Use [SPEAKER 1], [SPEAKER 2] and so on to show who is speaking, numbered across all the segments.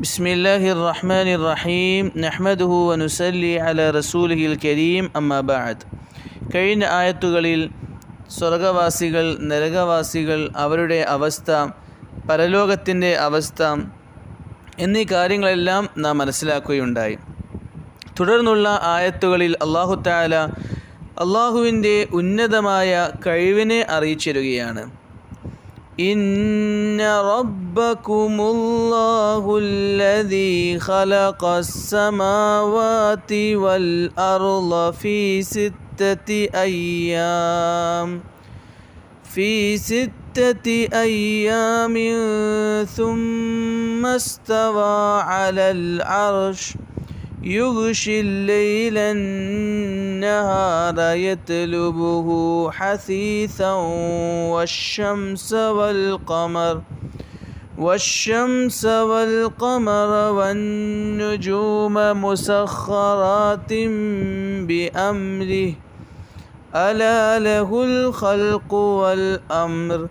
[SPEAKER 1] بسم الله الرحمن الرحيم نحمده ونسلي على رسوله الكريم أما بعد കഴിഞ്ഞ ആയത്തുകളിൽ സ്വർഗവാസികൾ നരകവാസികൾ അവരുടെ അവസ്ഥ പരലോകത്തിൻ്റെ അവസ്ഥ എന്നീ കാര്യങ്ങളെല്ലാം നാം മനസ്സിലാക്കുകയുണ്ടായി തുടർന്നുള്ള ആയത്തുകളിൽ അള്ളാഹു താല അള്ളാഹുവിൻ്റെ ഉന്നതമായ കഴിവിനെ അറിയിച്ചിരുകയാണ് إن ربكم الله الذي خلق السماوات والأرض في ستة أيام في ستة أيام ثم استوى على العرش يغشي الليل النهار يطلبه حثيثا والشمس والقمر. والشمس والقمر والنجوم مسخرات بأمره. ألا له الخلق والأمر.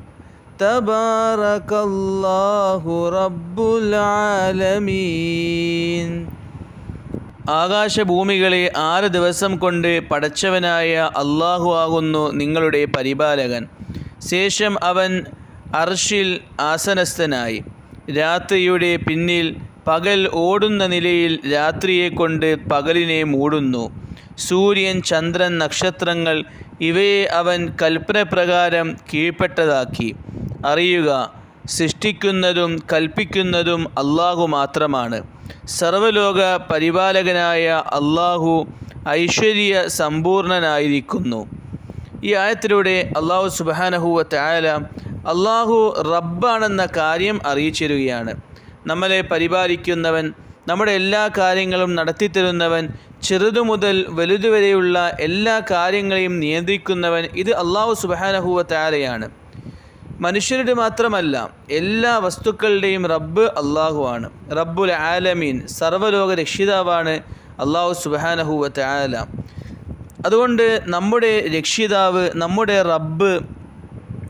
[SPEAKER 1] تبارك الله رب العالمين. ആകാശഭൂമികളെ ആറ് ദിവസം കൊണ്ട് പടച്ചവനായ അള്ളാഹു ആകുന്നു നിങ്ങളുടെ പരിപാലകൻ. ശേഷം അവൻ അർഷിൽ ആസനസ്ഥനായി. രാത്രിയുടെ പിന്നിൽ പകൽ ഓടുന്ന നിലയിൽ രാത്രിയെ കൊണ്ട് പകലിനെ മൂടുന്നു. സൂര്യൻ ചന്ദ്രൻ നക്ഷത്രങ്ങൾ ഇവയെ അവൻ കൽപ്പനപ്രകാരം കീഴ്പ്പെട്ടതാക്കി. അറിയുക സൃഷ്ടിക്കുന്നതും കൽപ്പിക്കുന്നതും അള്ളാഹു മാത്രമാണ്. സർവലോക പരിപാലകനായ അള്ളാഹു ഐശ്വര്യ സമ്പൂർണനായിരിക്കുന്നു. ഈ ആയത്തിലൂടെ അള്ളാഹു സുബാനഹുവ തായാല അള്ളാഹു റബ്ബാണെന്ന കാര്യം അറിയിച്ചിരുകയാണ്. നമ്മളെ പരിപാലിക്കുന്നവൻ നമ്മുടെ എല്ലാ കാര്യങ്ങളും നടത്തിത്തരുന്നവൻ ചെറുതു മുതൽ വലുതുവരെയുള്ള എല്ലാ കാര്യങ്ങളെയും നിയന്ത്രിക്കുന്നവൻ ഇത് അള്ളാഹു സുബാനഹുവ തായാലയാണ് മനുഷ്യരുടെ മാത്രമല്ല എല്ലാ വസ്തുക്കളുടെയും റബ്ബ് അള്ളാഹു ആണ്. റബ്ബുൽ ആലമീൻ സർവലോക രക്ഷിതാവാണ് അള്ളാഹു സുബാനഹുവത്ത് ആല അതുകൊണ്ട് നമ്മുടെ രക്ഷിതാവ് നമ്മുടെ റബ്ബ്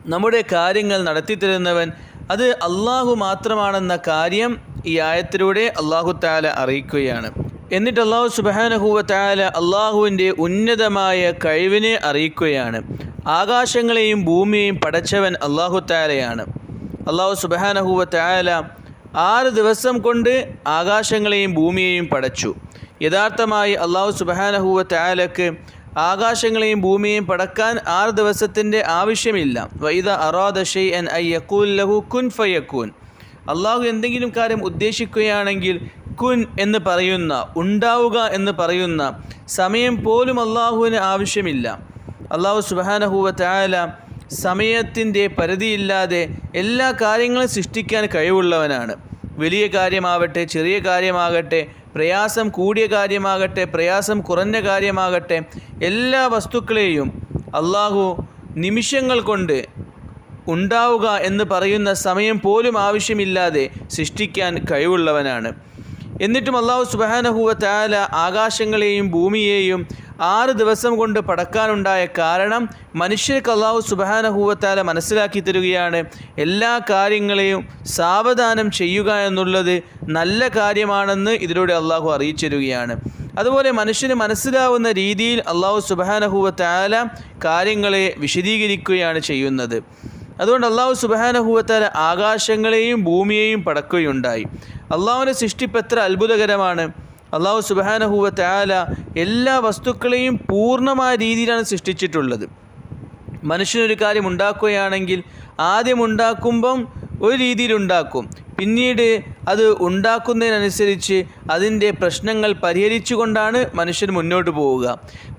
[SPEAKER 1] നമ്മുടെ കാര്യങ്ങൾ നടത്തിത്തരുന്നവൻ അത് അള്ളാഹു മാത്രമാണെന്ന കാര്യം ഈ ആയത്തിലൂടെ അള്ളാഹു താല അറിയിക്കുകയാണ്. എന്നിട്ട് അള്ളാഹു സുബാനഹുവ താല അള്ളാഹുവിന്റെ ഉന്നതമായ കഴിവിനെ അറിയിക്കുകയാണ്. ആകാശങ്ങളെയും ഭൂമിയെയും പടച്ചവൻ അള്ളാഹു താലയാണ് അള്ളാഹു സുബാനഹുവ താല ആറ് ദിവസം കൊണ്ട് ആകാശങ്ങളെയും ഭൂമിയെയും പടച്ചു. യഥാർത്ഥമായി അള്ളാഹു സുബാനഹുവ താലക്ക് ആകാശങ്ങളെയും ഭൂമിയെയും പടക്കാൻ ആറ് ദിവസത്തിന്റെ ആവശ്യമില്ല. വൈദ അറാദഷൈ എൻ ഐ യക്കൂൻ ലഹു കുൻ ഫയക്കൂൻ അള്ളാഹു എന്തെങ്കിലും കാര്യം ഉദ്ദേശിക്കുകയാണെങ്കിൽ കുൻ എന്ന് പറയുന്ന ഉണ്ടാവുക എന്ന് പറയുന്ന സമയം പോലും അള്ളാഹുവിന് ആവശ്യമില്ല. അള്ളാഹു സുബാനഹൂവത്തായാല തായാല സമയത്തിന്റെ പരിധിയില്ലാതെ എല്ലാ കാര്യങ്ങളും സൃഷ്ടിക്കാൻ കഴിവുള്ളവനാണ്. വലിയ കാര്യമാവട്ടെ ചെറിയ കാര്യമാകട്ടെ പ്രയാസം കൂടിയ കാര്യമാകട്ടെ പ്രയാസം കുറഞ്ഞ കാര്യമാകട്ടെ എല്ലാ വസ്തുക്കളെയും അള്ളാഹു നിമിഷങ്ങൾ കൊണ്ട് ഉണ്ടാവുക എന്ന് പറയുന്ന സമയം പോലും ആവശ്യമില്ലാതെ സൃഷ്ടിക്കാൻ കഴിവുള്ളവനാണ്. എന്നിട്ടും അള്ളാഹു സുബാനഹുവ ആകാശങ്ങളെയും ഭൂമിയെയും ആറ് ദിവസം കൊണ്ട് പടക്കാനുണ്ടായ കാരണം മനുഷ്യർക്ക് അള്ളാഹു സുബാനഹൂവത്താല മനസ്സിലാക്കി തരികയാണ്. എല്ലാ കാര്യങ്ങളെയും സാവധാനം ചെയ്യുക എന്നുള്ളത് നല്ല കാര്യമാണെന്ന് ഇതിലൂടെ അള്ളാഹു അറിയിച്ചിരുകയാണ്. അതുപോലെ മനുഷ്യന് മനസ്സിലാവുന്ന രീതിയിൽ അള്ളാഹു സുബാനഹൂവത്താല കാര്യങ്ങളെ വിശദീകരിക്കുകയാണ് ചെയ്യുന്നത്. അതുകൊണ്ട് അള്ളാഹു സുബാനഹുവത്താല ആകാശങ്ങളെയും ഭൂമിയെയും പടക്കുകയുണ്ടായി. അള്ളാഹുവിന്റെ സൃഷ്ടിപ്പ് എത്ര അത്ഭുതകരമാണ്. അള്ളാഹു സുബാനഹുവ താല എല്ലാ വസ്തുക്കളെയും പൂർണമായ രീതിയിലാണ് സൃഷ്ടിച്ചിട്ടുള്ളത്. മനുഷ്യനൊരു കാര്യം ഉണ്ടാക്കുകയാണെങ്കിൽ ആദ്യം ഉണ്ടാക്കുമ്പം ഒരു രീതിയിൽ ഉണ്ടാക്കും. പിന്നീട് അത് ഉണ്ടാക്കുന്നതിനനുസരിച്ച് അതിന്റെ പ്രശ്നങ്ങൾ പരിഹരിച്ചുകൊണ്ടാണ് മനുഷ്യൻ മുന്നോട്ട് പോവുക.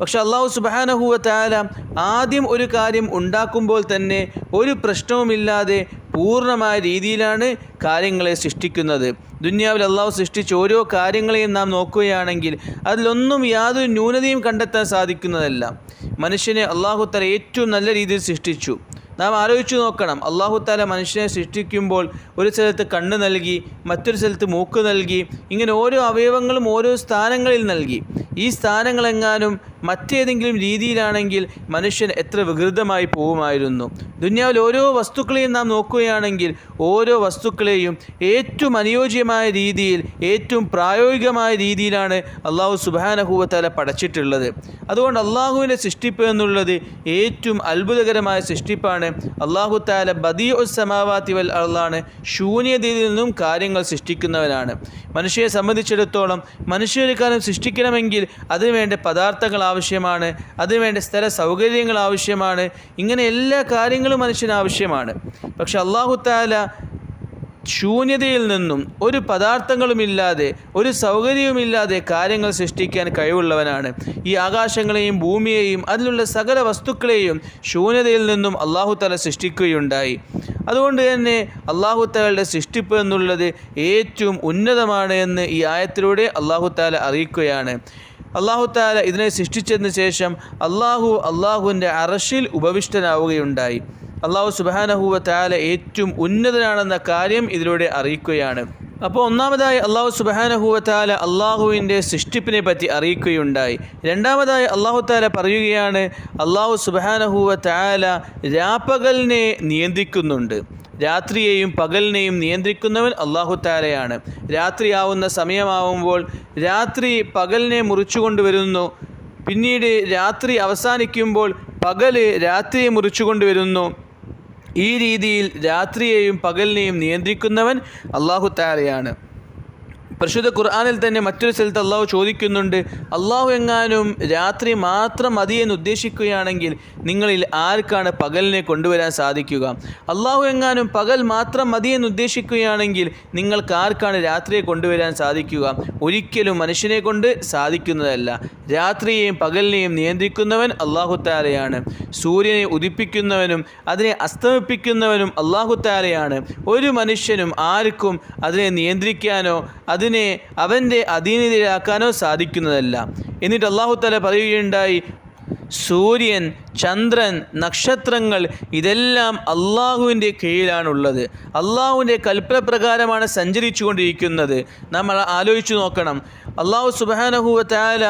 [SPEAKER 1] പക്ഷെ അള്ളാഹു സുബാനഹുവ താല ആദ്യം ഒരു കാര്യം ഉണ്ടാക്കുമ്പോൾ തന്നെ ഒരു പ്രശ്നവുമില്ലാതെ പൂർണമായ രീതിയിലാണ് കാര്യങ്ങളെ സൃഷ്ടിക്കുന്നത്. ദുന്യാവിൽ അള്ളാഹു സൃഷ്ടിച്ച ഓരോ കാര്യങ്ങളെയും നാം നോക്കുകയാണെങ്കിൽ അതിലൊന്നും യാതൊരു ന്യൂനതയും കണ്ടെത്താൻ സാധിക്കുന്നതല്ല. മനുഷ്യനെ അള്ളാഹുത്തല തല ഏറ്റവും നല്ല രീതിയിൽ സൃഷ്ടിച്ചു. നാം ആലോചിച്ചു നോക്കണം. അള്ളാഹു താല മനുഷ്യനെ സൃഷ്ടിക്കുമ്പോൾ ഒരു സ്ഥലത്ത് കണ്ണ് നൽകി മറ്റൊരു സ്ഥലത്ത് മൂക്ക് നൽകി ഇങ്ങനെ ഓരോ അവയവങ്ങളും ഓരോ സ്ഥാനങ്ങളിൽ നൽകി. ഈ സ്ഥാനങ്ങളെങ്ങാനും മറ്റേതെങ്കിലും രീതിയിലാണെങ്കിൽ മനുഷ്യൻ എത്ര വികൃതമായി പോകുമായിരുന്നു ദുന്യാവിൽ ഓരോ വസ്തുക്കളെയും നാം നോക്കുകയാണെങ്കിൽ ഓരോ വസ്തുക്കളെയും ഏറ്റവും അനുയോജ്യമായ രീതിയിൽ ഏറ്റവും പ്രായോഗികമായ രീതിയിലാണ് അള്ളാഹു സുബാനഹൂവത്താല പടച്ചിട്ടുള്ളത്. അതുകൊണ്ട് അള്ളാഹുവിന്റെ സൃഷ്ടിപ്പ് എന്നുള്ളത് ഏറ്റവും അത്ഭുതകരമായ സൃഷ്ടിപ്പാണ് അള്ളാഹു താല ബദീ ഉസ്സമാവാത്തി വൽ അള്ളാണ് ശൂന്യതയിൽ നിന്നും കാര്യങ്ങൾ സൃഷ്ടിക്കുന്നവനാണ്. മനുഷ്യരെ സംബന്ധിച്ചിടത്തോളം മനുഷ്യരെ കാലം സൃഷ്ടിക്കണമെങ്കിൽ അതിനുവേണ്ട പദാർത്ഥങ്ങൾ ആവശ്യമാണ് അതിനുവേണ്ട സ്ഥല സൗകര്യങ്ങൾ ആവശ്യമാണ് ഇങ്ങനെ എല്ലാ കാര്യങ്ങളും മനുഷ്യന് ആവശ്യമാണ്. പക്ഷെ അള്ളാഹു താല ശൂന്യതയിൽ നിന്നും ഒരു പദാർത്ഥങ്ങളുമില്ലാതെ ഒരു സൗകര്യവുമില്ലാതെ കാര്യങ്ങൾ സൃഷ്ടിക്കാൻ കഴിവുള്ളവനാണ്. ഈ ആകാശങ്ങളെയും ഭൂമിയെയും അതിലുള്ള സകല വസ്തുക്കളെയും ശൂന്യതയിൽ നിന്നും അള്ളാഹു തല സൃഷ്ടിക്കുകയുണ്ടായി. അതുകൊണ്ട് തന്നെ അള്ളാഹു താലയുടെ സൃഷ്ടിപ്പ് എന്നുള്ളത് ഏറ്റവും ഉന്നതമാണ് എന്ന് ഈ ആയത്തിലൂടെ അള്ളാഹു താല അറിയിക്കുകയാണ്. അള്ളാഹു താല ഇതിനെ സൃഷ്ടിച്ചതിന് ശേഷം അള്ളാഹു അള്ളാഹുവിന്റെ അറഷിൽ ഉപവിഷ്ടനാവുകയുണ്ടായി. അള്ളാഹു സുബാനഹുവ താല ഏറ്റവും ഉന്നതനാണെന്ന കാര്യം ഇതിലൂടെ അറിയിക്കുകയാണ്. അപ്പോൾ ഒന്നാമതായി അള്ളാഹു സുബാനഹുവ താല അള്ളാഹുവിന്റെ സൃഷ്ടിപ്പിനെ പറ്റി അറിയിക്കുകയുണ്ടായി. രണ്ടാമതായി അള്ളാഹു താല പറയുകയാണ് അള്ളാഹു സുബാനഹുവ താല രാപ്പകലിനെ നിയന്ത്രിക്കുന്നുണ്ട്. രാത്രിയെയും പകലിനെയും നിയന്ത്രിക്കുന്നവൻ അള്ളാഹു താലയാണ് രാത്രിയാവുന്ന സമയമാവുമ്പോൾ രാത്രി പകലിനെ മുറിച്ചു കൊണ്ടുവരുന്നു പിന്നീട് രാത്രി അവസാനിക്കുമ്പോൾ പകൽ രാത്രിയെ മുറിച്ചു കൊണ്ടുവരുന്നു ഈ രീതിയിൽ രാത്രിയെയും പകലിനെയും നിയന്ത്രിക്കുന്നവൻ അള്ളാഹു താലയാണ് പരിശുദ്ധ ഖുർആാനിൽ തന്നെ മറ്റൊരു സ്ഥലത്ത് അള്ളാഹു ചോദിക്കുന്നുണ്ട് അള്ളാഹു എങ്ങാനും രാത്രി മാത്രം മതിയെന്ന് ഉദ്ദേശിക്കുകയാണെങ്കിൽ നിങ്ങളിൽ ആർക്കാണ് പകലിനെ കൊണ്ടുവരാൻ സാധിക്കുക? അള്ളാഹു എങ്ങാനും പകൽ മാത്രം മതിയെന്ന് ഉദ്ദേശിക്കുകയാണെങ്കിൽ നിങ്ങൾക്ക് ആർക്കാണ് രാത്രിയെ കൊണ്ടുവരാൻ സാധിക്കുക? ഒരിക്കലും മനുഷ്യനെ കൊണ്ട് സാധിക്കുന്നതല്ല. രാത്രിയെയും പകലിനെയും നിയന്ത്രിക്കുന്നവൻ അള്ളാഹു താലയാണ്. സൂര്യനെ ഉദിപ്പിക്കുന്നവനും അതിനെ അസ്തമിപ്പിക്കുന്നവനും അള്ളാഹു താലയാണ്. ഒരു മനുഷ്യനും ആർക്കും അതിനെ നിയന്ത്രിക്കാനോ അതിനെ അവന്റെ അധീനതയിലാക്കാനോ സാധിക്കുന്നതല്ല. എന്നിട്ട് അള്ളാഹു താല പറയുകയുണ്ടായി സൂര്യൻ ചന്ദ്രൻ നക്ഷത്രങ്ങൾ ഇതെല്ലാം അള്ളാഹുവിന്റെ കീഴിലാണുള്ളത്. അള്ളാഹുവിന്റെ കൽപ്പന പ്രകാരമാണ് സഞ്ചരിച്ചു കൊണ്ടിരിക്കുന്നത് നമ്മൾ ആലോചിച്ചു നോക്കണം. അള്ളാഹു സുബാനഹുവ താല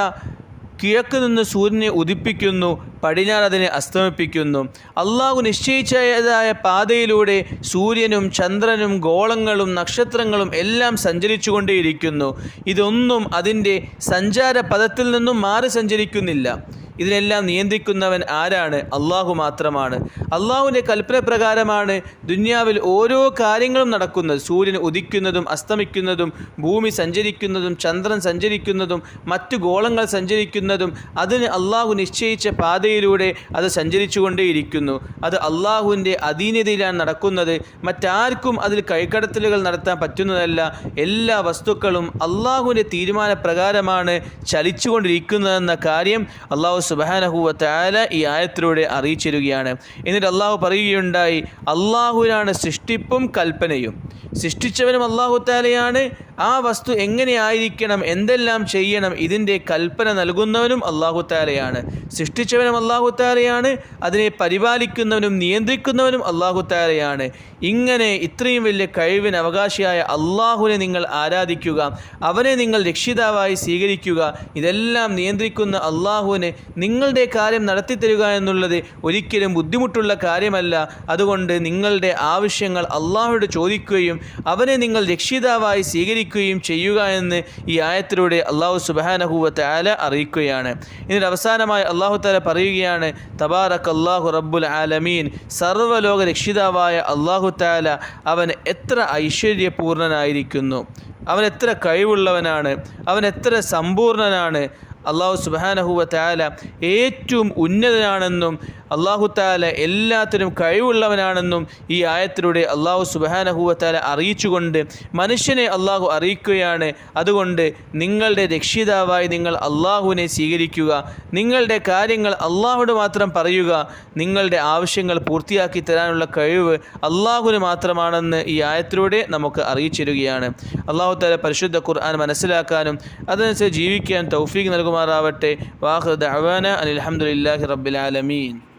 [SPEAKER 1] കിഴക്ക് നിന്ന് സൂര്യനെ ഉദിപ്പിക്കുന്നു പടിഞ്ഞാറ് അതിനെ അസ്തമിപ്പിക്കുന്നു. അള്ളാഹു നിശ്ചയിച്ചതായ പാതയിലൂടെ സൂര്യനും ചന്ദ്രനും ഗോളങ്ങളും നക്ഷത്രങ്ങളും എല്ലാം സഞ്ചരിച്ചു കൊണ്ടേയിരിക്കുന്നു ഇതൊന്നും അതിന്റെ സഞ്ചാര പദത്തിൽ നിന്നും മാറി സഞ്ചരിക്കുന്നില്ല. ഇതിനെല്ലാം നിയന്ത്രിക്കുന്നവൻ ആരാണ്? അള്ളാഹു മാത്രമാണ്. അള്ളാഹുവിന്റെ കൽപ്പന പ്രകാരമാണ് ദുന്യാവിൽ ഓരോ കാര്യങ്ങളും നടക്കുന്നത്. സൂര്യൻ ഉദിക്കുന്നതും അസ്തമിക്കുന്നതും ഭൂമി സഞ്ചരിക്കുന്നതും ചന്ദ്രൻ സഞ്ചരിക്കുന്നതും മറ്റു ഗോളങ്ങൾ സഞ്ചരിക്കുന്നതും അതിന് അള്ളാഹു നിശ്ചയിച്ച പാതയിലൂടെ അത് സഞ്ചരിച്ചു കൊണ്ടേയിരിക്കുന്നു അത് അള്ളാഹുവിന്റെ അധീനതയിലാണ് നടക്കുന്നത്. മറ്റാർക്കും അതിൽ കൈക്കടത്തലുകൾ നടത്താൻ പറ്റുന്നതല്ല. എല്ലാ വസ്തുക്കളും അള്ളാഹുവിന്റെ തീരുമാനപ്രകാരമാണ് ചലിച്ചുകൊണ്ടിരിക്കുന്നതെന്ന കാര്യം അള്ളാഹു സുബാനഹുവ താല ഈ ആയത്തിലൂടെ അറിയിച്ചിരുകയാണ്. എന്നിട്ട് അള്ളാഹു പറയുകയുണ്ടായി അള്ളാഹുവിനാണ് സൃഷ്ടിപ്പും കൽപ്പനയും. സൃഷ്ടിച്ചവനും അള്ളാഹു താലയാണ് ആ വസ്തു എങ്ങനെയായിരിക്കണം എന്തെല്ലാം ചെയ്യണം ഇതിന്റെ കൽപ്പന നൽകുന്നവനും അള്ളാഹുത്താലയാണ് സൃഷ്ടിച്ചവനും അള്ളാഹുത്താലയാണ് അതിനെ പരിപാലിക്കുന്നവനും നിയന്ത്രിക്കുന്നവനും അള്ളാഹുത്താലയാണ് ഇങ്ങനെ ഇത്രയും വലിയ കഴിവിന് അവകാശിയായ അള്ളാഹുവിനെ നിങ്ങൾ ആരാധിക്കുക അവനെ നിങ്ങൾ രക്ഷിതാവായി സ്വീകരിക്കുക ഇതെല്ലാം നിയന്ത്രിക്കുന്ന അള്ളാഹുവിനെ നിങ്ങളുടെ കാര്യം നടത്തിത്തരിക എന്നുള്ളത് ഒരിക്കലും ബുദ്ധിമുട്ടുള്ള കാര്യമല്ല. അതുകൊണ്ട് നിങ്ങളുടെ ആവശ്യങ്ങൾ അള്ളാഹുവിടെ ചോദിക്കുകയും അവനെ നിങ്ങൾ രക്ഷിതാവായി സ്വീകരിക്കുകയും ചെയ്യുക എന്ന് ഈ ആയത്തിലൂടെ അള്ളാഹു സുബാനഹുവത്തെ ആല അറിയിക്കുകയാണ്. ഇതിന് അവസാനമായി അള്ളാഹു താല പറയുകയാണ് തബാറക് അള്ളാഹു റബ്ബുൽ ആലമീൻ. സർവലോക രക്ഷിതാവായ അള്ളാഹു താല അവൻ എത്ര ഐശ്വര്യപൂർണനായിരിക്കുന്നു? അവൻ എത്ര കഴിവുള്ളവനാണ്? അവൻ എത്ര സമ്പൂർണനാണ്? അള്ളാഹു സുബാനഹുവ താല ഏറ്റവും ഉന്നതനാണെന്നും അള്ളാഹു താല എല്ലാത്തിനും കഴിവുള്ളവനാണെന്നും ഈ ആയത്തിലൂടെ അള്ളാഹു സുബാനഹുവ താല അറിയിച്ചുകൊണ്ട് മനുഷ്യനെ അള്ളാഹു അറിയിക്കുകയാണ്. അതുകൊണ്ട് നിങ്ങളുടെ രക്ഷിതാവായി നിങ്ങൾ അള്ളാഹുവിനെ സ്വീകരിക്കുക. നിങ്ങളുടെ കാര്യങ്ങൾ അള്ളാഹുവിന് മാത്രം പറയുക. നിങ്ങളുടെ ആവശ്യങ്ങൾ പൂർത്തിയാക്കി തരാനുള്ള കഴിവ് അള്ളാഹുവിന് മാത്രമാണെന്ന് ഈ ആയത്തിലൂടെ നമുക്ക് അറിയിച്ചിരുകയാണ് അള്ളാഹു താല പരിശുദ്ധ ഖുർആൻ മനസ്സിലാക്കാനും അതനുസരിച്ച് ജീവിക്കാൻ തൗഫീഖ് നൽകുമാറാവട്ടെ. വാഹൃദ് അവാന അലഹമുല്ലാഹി റബ്ബിൽ ആലമീൻ.